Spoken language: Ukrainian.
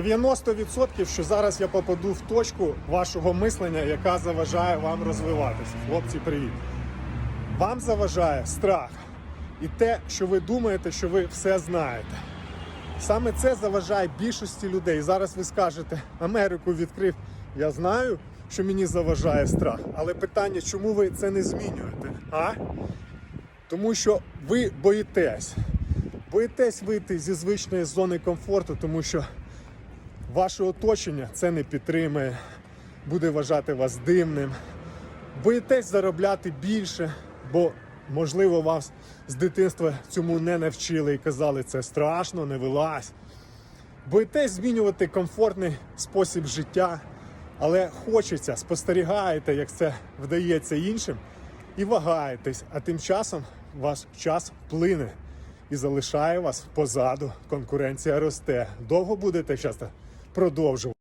90% що зараз я попаду в точку вашого мислення, яка заважає вам розвиватися. Хлопці, привіт. Вам заважає страх і те, що ви думаєте, що ви все знаєте. Саме це заважає більшості людей. Зараз ви скажете, Америку відкрив. Я знаю, що мені заважає страх, але питання, чому ви це не змінюєте? А? Тому що ви боїтесь. Боїтесь вийти зі звичної зони комфорту, тому що ваше оточення це не підтримує, буде вважати вас дивним. Боїтесь заробляти більше, бо, можливо, вас з дитинства цьому не навчили і казали, це страшно, не вилазь. Боїтесь змінювати комфортний спосіб життя, але хочеться, спостерігаєте, як це вдається іншим, і вагаєтесь, а тим часом ваш час плине і залишає вас позаду. Конкуренція росте. Довго будете часто продовжувати.